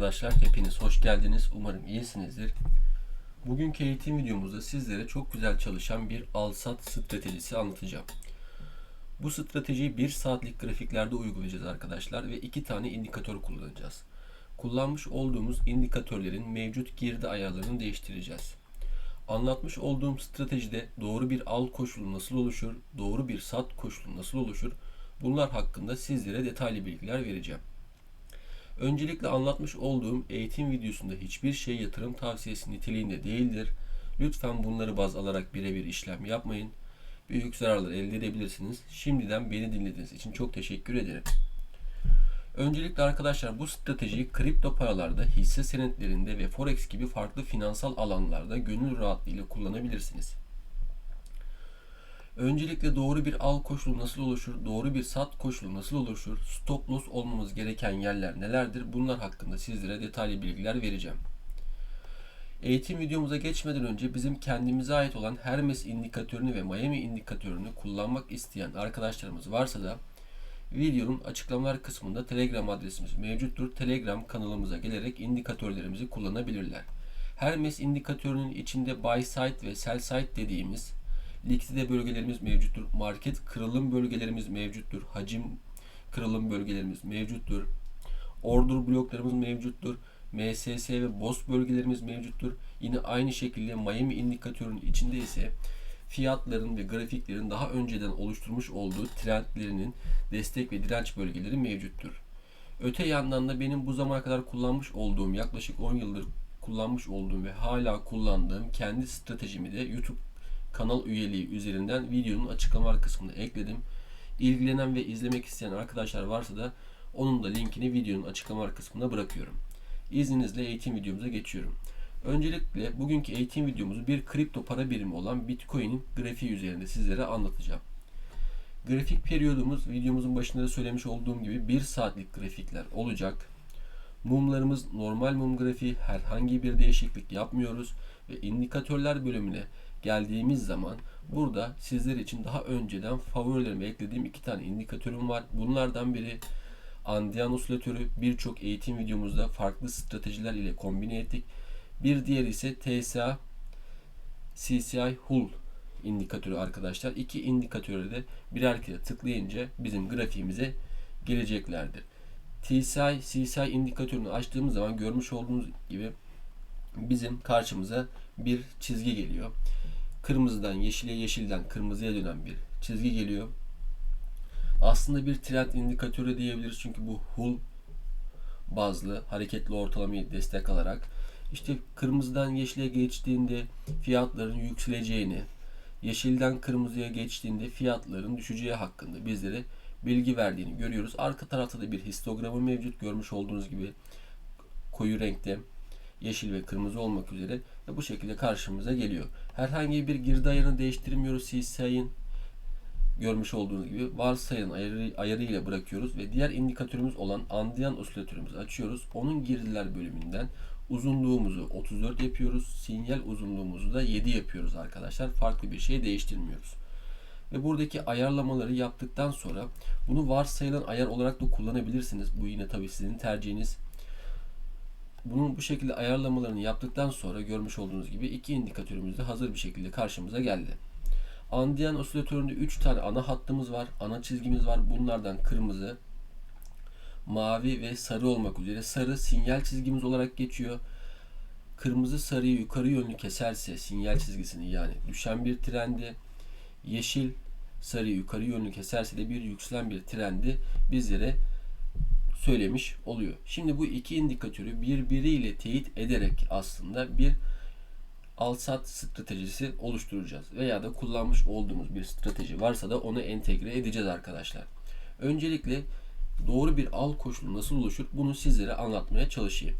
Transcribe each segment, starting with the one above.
arkadaşlar, hepiniz hoş geldiniz. Umarım iyisinizdir. Bugünkü eğitim videomuzda sizlere çok güzel çalışan bir al-sat stratejisi anlatacağım. Bu stratejiyi 1 saatlik grafiklerde uygulayacağız arkadaşlar ve iki tane indikatör kullanacağız. Kullanmış olduğumuz indikatörlerin mevcut girdi ayarlarını değiştireceğiz. Anlatmış olduğum stratejide doğru bir al koşulu nasıl oluşur, doğru bir sat koşulu nasıl oluşur, bunlar hakkında sizlere detaylı bilgiler vereceğim. Öncelikle anlatmış olduğum eğitim videosunda hiçbir şey yatırım tavsiyesi niteliğinde değildir. Lütfen bunları baz alarak birebir işlem yapmayın. Büyük zararlar elde edebilirsiniz. Şimdiden beni dinlediğiniz için çok teşekkür ederim. Öncelikle arkadaşlar bu stratejiyi kripto paralarda, hisse senetlerinde ve forex gibi farklı finansal alanlarda gönül rahatlığıyla kullanabilirsiniz. Öncelikle doğru bir al koşulu nasıl oluşur, doğru bir sat koşulu nasıl oluşur, stop loss olmamız gereken yerler nelerdir bunlar hakkında sizlere detaylı bilgiler vereceğim. Eğitim videomuza geçmeden önce bizim kendimize ait olan Hermes indikatörünü ve Miami indikatörünü kullanmak isteyen arkadaşlarımız varsa da videonun açıklamalar kısmında Telegram adresimiz mevcuttur. Telegram kanalımıza gelerek indikatörlerimizi kullanabilirler. Hermes indikatörünün içinde buy side ve sell side dediğimiz likidite bölgelerimiz mevcuttur. Market kırılım bölgelerimiz mevcuttur. Hacim kırılım bölgelerimiz mevcuttur. Order bloklarımız mevcuttur. MSS ve BOS bölgelerimiz mevcuttur. Yine aynı şekilde Miami indikatörünün içinde ise fiyatların ve grafiklerin daha önceden oluşturmuş olduğu trendlerinin destek ve direnç bölgeleri mevcuttur. Öte yandan da benim bu zamana kadar kullanmış olduğum yaklaşık 10 yıldır kullanmış olduğum ve hala kullandığım kendi stratejimi de YouTube kanal üyeliği üzerinden videonun açıklamalar kısmına ekledim. İlgilenen ve izlemek isteyen arkadaşlar varsa da onun da linkini videonun açıklamalar kısmına bırakıyorum. İzninizle eğitim videomuza geçiyorum. Öncelikle bugünkü eğitim videomuzu bir kripto para birimi olan Bitcoin'in grafiği üzerinde sizlere anlatacağım. Grafik periyodumuz videomuzun başında da söylemiş olduğum gibi 1 saatlik grafikler olacak. Mumlarımız normal mum grafiği herhangi bir değişiklik yapmıyoruz ve indikatörler bölümüne geldiğimiz zaman burada sizler için daha önceden favorilerime eklediğim iki tane indikatörüm var. Bunlardan biri Andian osilatörü birçok eğitim videomuzda farklı stratejiler ile kombine ettik. Bir diğeri ise TSA CCI Hull indikatörü arkadaşlar. İki indikatörü de birer kere tıklayınca bizim grafiğimize geleceklerdir. TSI, CCI indikatörünü açtığımız zaman görmüş olduğunuz gibi bizim karşımıza bir çizgi geliyor. Kırmızıdan yeşile, yeşilden kırmızıya dönen bir çizgi geliyor. Aslında bir trend indikatörü diyebiliriz çünkü bu hull bazlı hareketli ortalamayı destek alarak işte kırmızıdan yeşile geçtiğinde fiyatların yükseleceğini, yeşilden kırmızıya geçtiğinde fiyatların düşeceği hakkında bizlere bilgi verdiğini görüyoruz. Arka tarafta da bir histogramı mevcut görmüş olduğunuz gibi koyu renkte yeşil ve kırmızı olmak üzere bu şekilde karşımıza geliyor. Herhangi bir girdi ayarını değiştirmiyoruz CSI'nin görmüş olduğunuz gibi varsayın ayarı, ayarı ile bırakıyoruz ve diğer indikatörümüz olan Andian osilatörümüzü açıyoruz. Onun girdiler bölümünden uzunluğumuzu 34 yapıyoruz. Sinyal uzunluğumuzu da 7 yapıyoruz arkadaşlar. Farklı bir şey değiştirmiyoruz. Ve buradaki ayarlamaları yaptıktan sonra bunu varsayılan ayar olarak da kullanabilirsiniz. Bu yine tabii sizin tercihiniz. Bunun bu şekilde ayarlamalarını yaptıktan sonra görmüş olduğunuz gibi iki indikatörümüz de hazır bir şekilde karşımıza geldi. Andian osilatöründe 3 tane ana hattımız var. Ana çizgimiz var. Bunlardan kırmızı, mavi ve sarı olmak üzere. Sarı sinyal çizgimiz olarak geçiyor. Kırmızı sarıyı yukarı yönlü keserse sinyal çizgisini yani düşen bir trendi, yeşil sarıyı yukarı yönlü keserse de bir yükselen bir trendi bizlere söylemiş oluyor. Şimdi bu iki indikatörü birbiriyle teyit ederek aslında bir al-sat stratejisi oluşturacağız. Veya da kullanmış olduğumuz bir strateji varsa da onu entegre edeceğiz arkadaşlar. Öncelikle doğru bir al koşulu nasıl oluşur bunu sizlere anlatmaya çalışayım.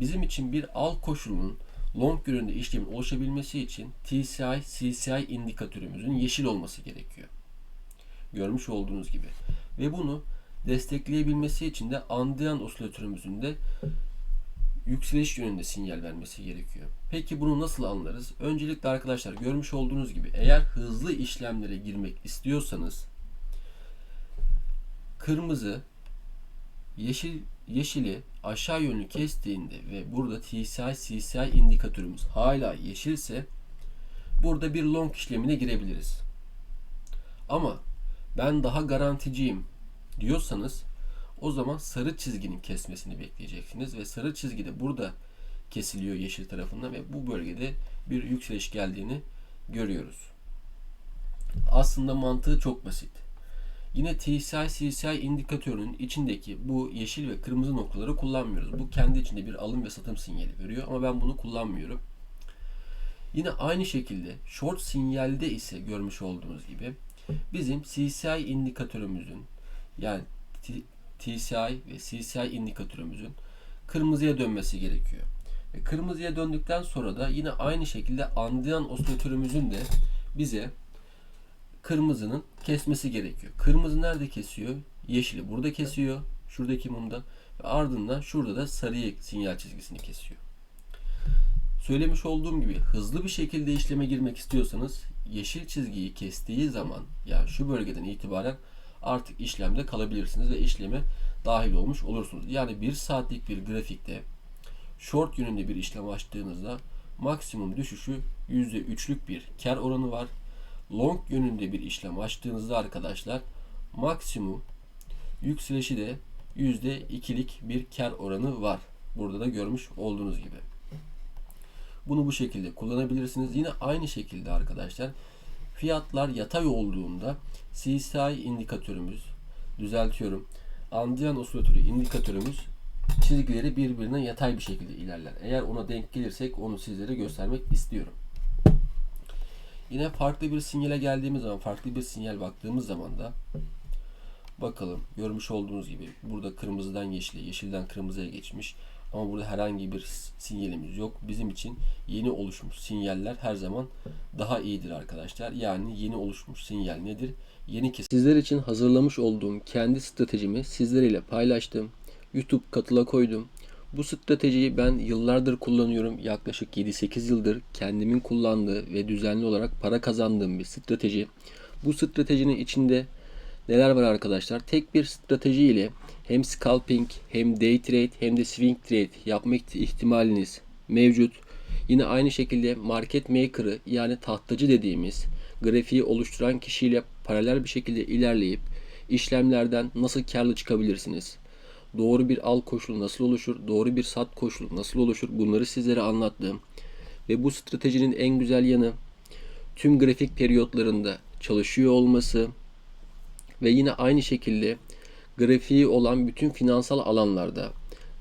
Bizim için bir al koşulunun long yönünde işlemin oluşabilmesi için TCI, CCI indikatörümüzün yeşil olması gerekiyor. Görmüş olduğunuz gibi. Ve bunu destekleyebilmesi için de Andian osilatörümüzün de yükseliş yönünde sinyal vermesi gerekiyor. Peki bunu nasıl anlarız? Öncelikle arkadaşlar görmüş olduğunuz gibi eğer hızlı işlemlere girmek istiyorsanız kırmızı yeşil yeşili aşağı yönlü kestiğinde ve burada TCI CCI indikatörümüz hala yeşilse burada bir long işlemine girebiliriz. Ama ben daha garanticiyim diyorsanız o zaman sarı çizginin kesmesini bekleyeceksiniz ve sarı çizgi de burada kesiliyor yeşil tarafından ve bu bölgede bir yükseliş geldiğini görüyoruz. Aslında mantığı çok basit. Yine TCI CCI indikatörünün içindeki bu yeşil ve kırmızı noktaları kullanmıyoruz. Bu kendi içinde bir alım ve satım sinyali veriyor ama ben bunu kullanmıyorum. Yine aynı şekilde short sinyalde ise görmüş olduğunuz gibi bizim CCI indikatörümüzün yani TCI ve CCI indikatörümüzün kırmızıya dönmesi gerekiyor. Ve kırmızıya döndükten sonra da yine aynı şekilde andiyan osilatörümüzün de bize kırmızının kesmesi gerekiyor. Kırmızı nerede kesiyor? Yeşili burada kesiyor. Şuradaki mumda. Ve ardından şurada da sarı sinyal çizgisini kesiyor. Söylemiş olduğum gibi hızlı bir şekilde işleme girmek istiyorsanız yeşil çizgiyi kestiği zaman yani şu bölgeden itibaren artık işlemde kalabilirsiniz ve işleme dahil olmuş olursunuz. Yani bir saatlik bir grafikte short yönünde bir işlem açtığınızda maksimum düşüşü %3'lük bir kar oranı var. Long yönünde bir işlem açtığınızda arkadaşlar maksimum yükselişi de %2'lik bir kar oranı var. Burada da görmüş olduğunuz gibi. Bunu bu şekilde kullanabilirsiniz. Yine aynı şekilde arkadaşlar fiyatlar yatay olduğunda CCI indikatörümüz düzeltiyorum. Andiyan osilatörü indikatörümüz çizgileri birbirine yatay bir şekilde ilerler. Eğer ona denk gelirsek onu sizlere göstermek istiyorum. Yine farklı bir sinyale geldiğimiz zaman, farklı bir sinyal baktığımız zaman da bakalım görmüş olduğunuz gibi burada kırmızıdan yeşile, yeşilden kırmızıya geçmiş. Ama burada herhangi bir sinyalimiz yok. Bizim için yeni oluşmuş sinyaller her zaman daha iyidir arkadaşlar. Yani yeni oluşmuş sinyal nedir? Yeni kesim. Sizler için hazırlamış olduğum kendi stratejimi sizlerle paylaştım. YouTube katıla koydum. Bu stratejiyi ben yıllardır kullanıyorum. Yaklaşık 7-8 yıldır kendimin kullandığı ve düzenli olarak para kazandığım bir strateji. Bu stratejinin içinde neler var arkadaşlar? Tek bir strateji ile hem scalping hem day trade hem de swing trade yapma ihtimaliniz mevcut. Yine aynı şekilde market maker'ı yani tahtacı dediğimiz grafiği oluşturan kişiyle paralel bir şekilde ilerleyip işlemlerden nasıl karlı çıkabilirsiniz? Doğru bir al koşulu nasıl oluşur? Doğru bir sat koşulu nasıl oluşur? Bunları sizlere anlattım. Ve bu stratejinin en güzel yanı tüm grafik periyotlarında çalışıyor olması ve yine aynı şekilde grafiği olan bütün finansal alanlarda,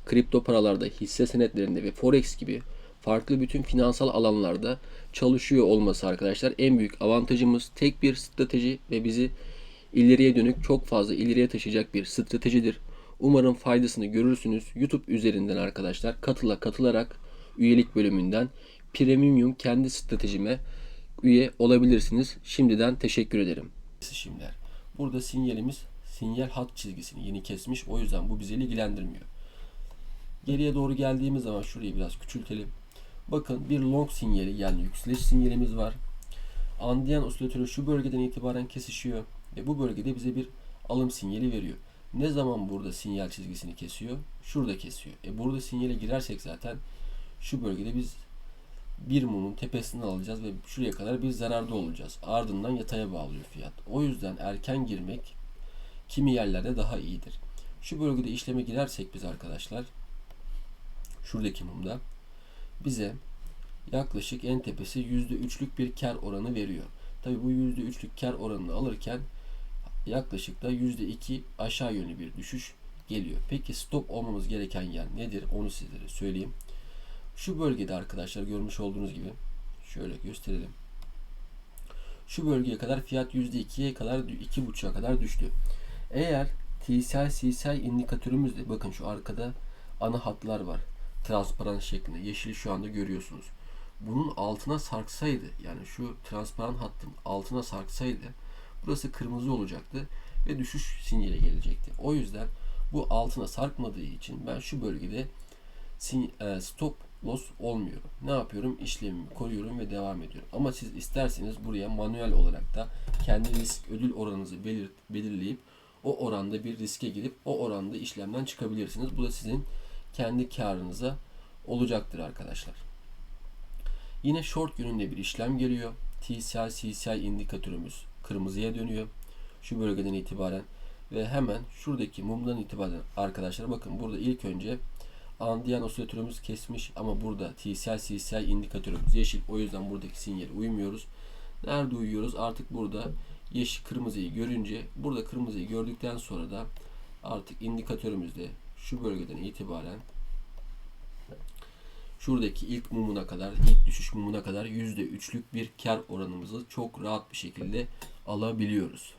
kripto paralarda, hisse senetlerinde ve forex gibi farklı bütün finansal alanlarda çalışıyor olması arkadaşlar en büyük avantajımız tek bir strateji ve bizi ileriye dönük çok fazla ileriye taşıyacak bir stratejidir. Umarım faydasını görürsünüz. YouTube üzerinden arkadaşlar katıla katılarak üyelik bölümünden premium kendi stratejime üye olabilirsiniz. Şimdiden teşekkür ederim. Şimdiler. Burada sinyalimiz sinyal hat çizgisini yeni kesmiş. O yüzden bu bizi ilgilendirmiyor. Geriye doğru geldiğimiz zaman şurayı biraz küçültelim. Bakın bir long sinyali yani yükseliş sinyalimiz var. Andiyan osilatörü şu bölgeden itibaren kesişiyor. Ve bu bölgede bize bir alım sinyali veriyor. Ne zaman burada sinyal çizgisini kesiyor? Şurada kesiyor. E burada sinyale girersek zaten şu bölgede biz bir mumun tepesinden alacağız ve şuraya kadar bir zararda olacağız. Ardından yataya bağlıyor fiyat. O yüzden erken girmek kimi yerlerde daha iyidir. Şu bölgede işleme girersek biz arkadaşlar şuradaki mumda bize yaklaşık en tepesi %3'lük bir kar oranı veriyor. Tabi bu %3'lük kar oranını alırken yaklaşık da %2 aşağı yönlü bir düşüş geliyor. Peki stop olmamız gereken yer nedir? Onu sizlere söyleyeyim. Şu bölgede arkadaşlar görmüş olduğunuz gibi şöyle gösterelim. Şu bölgeye kadar fiyat %2'ye kadar 2.5'a kadar düştü. Eğer TCL CCL indikatörümüzde bakın şu arkada ana hatlar var. Transparan şeklinde. Yeşili şu anda görüyorsunuz. Bunun altına sarksaydı yani şu transparan hattın altına sarksaydı burası kırmızı olacaktı ve düşüş sinyali gelecekti. O yüzden bu altına sarkmadığı için ben şu bölgede e, stop loss olmuyor. Ne yapıyorum? İşlemimi koruyorum ve devam ediyorum. Ama siz isterseniz buraya manuel olarak da kendi risk ödül oranınızı belir, belirleyip o oranda bir riske girip o oranda işlemden çıkabilirsiniz. Bu da sizin kendi karınıza olacaktır arkadaşlar. Yine short yönünde bir işlem geliyor. TCI CCI indikatörümüz kırmızıya dönüyor. Şu bölgeden itibaren ve hemen şuradaki mumdan itibaren arkadaşlar bakın burada ilk önce Andiyan osilatörümüz kesmiş ama burada TCI CCI indikatörümüz yeşil. O yüzden buradaki sinyale uymuyoruz. Nerede uyuyoruz? Artık burada yeşil kırmızıyı görünce burada kırmızıyı gördükten sonra da artık indikatörümüzde şu bölgeden itibaren şuradaki ilk mumuna kadar, ilk düşüş mumuna kadar %3'lük bir kar oranımızı çok rahat bir şekilde alabiliyoruz.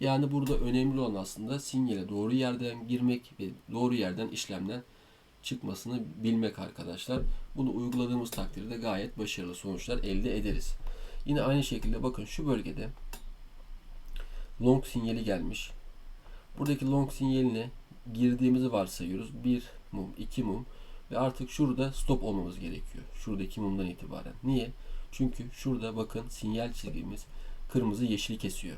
Yani burada önemli olan aslında sinyale doğru yerden girmek ve doğru yerden işlemden çıkmasını bilmek arkadaşlar. Bunu uyguladığımız takdirde gayet başarılı sonuçlar elde ederiz. Yine aynı şekilde bakın şu bölgede long sinyali gelmiş. Buradaki long sinyaline girdiğimizi varsayıyoruz. Bir mum, iki mum ve artık şurada stop olmamız gerekiyor. Şuradaki mumdan itibaren. Niye? Çünkü şurada bakın sinyal çizgimiz kırmızı yeşili kesiyor.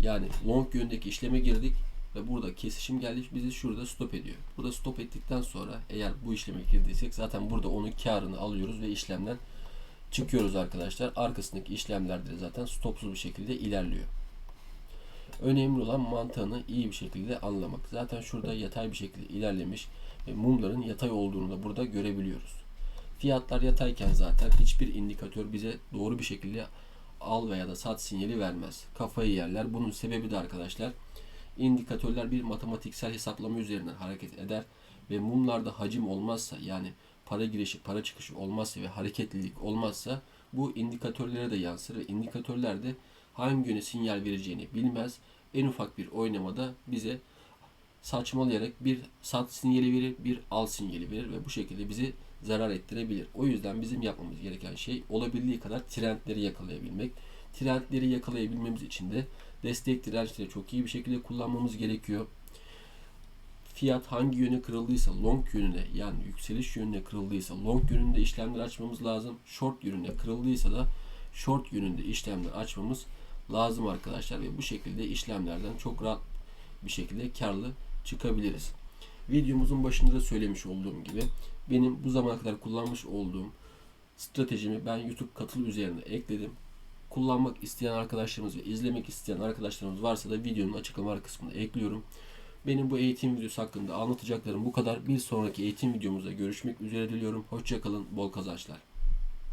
Yani long yöndeki işleme girdik ve burada kesişim geldi bizi şurada stop ediyor. Burada stop ettikten sonra eğer bu işleme girdiysek zaten burada onun karını alıyoruz ve işlemden çıkıyoruz arkadaşlar. Arkasındaki işlemlerde de zaten stopsuz bir şekilde ilerliyor. Önemli olan mantığını iyi bir şekilde anlamak. Zaten şurada yatay bir şekilde ilerlemiş ve mumların yatay olduğunu da burada görebiliyoruz. Fiyatlar yatayken zaten hiçbir indikatör bize doğru bir şekilde al veya da sat sinyali vermez. Kafayı yerler. Bunun sebebi de arkadaşlar indikatörler bir matematiksel hesaplama üzerinden hareket eder ve mumlarda hacim olmazsa yani para girişi, para çıkışı olmazsa ve hareketlilik olmazsa bu indikatörlere de yansır ve indikatörler de hangi yöne sinyal vereceğini bilmez. En ufak bir oynamada bize saçmalayarak bir sat sinyali verir, bir al sinyali verir ve bu şekilde bizi zarar ettirebilir. O yüzden bizim yapmamız gereken şey olabildiği kadar trendleri yakalayabilmek. Trendleri yakalayabilmemiz için de destek dirençleri çok iyi bir şekilde kullanmamız gerekiyor. Fiyat hangi yöne kırıldıysa long yönüne yani yükseliş yönüne kırıldıysa long yönünde işlemler açmamız lazım. Short yönüne kırıldıysa da short yönünde işlemler açmamız lazım arkadaşlar ve bu şekilde işlemlerden çok rahat bir şekilde karlı çıkabiliriz. Videomuzun başında da söylemiş olduğum gibi benim bu zamana kadar kullanmış olduğum stratejimi ben YouTube katıl üzerine ekledim. Kullanmak isteyen arkadaşlarımız ve izlemek isteyen arkadaşlarımız varsa da videonun açıklama kısmına ekliyorum. Benim bu eğitim videosu hakkında anlatacaklarım bu kadar. Bir sonraki eğitim videomuzda görüşmek üzere diliyorum. Hoşçakalın, bol kazançlar.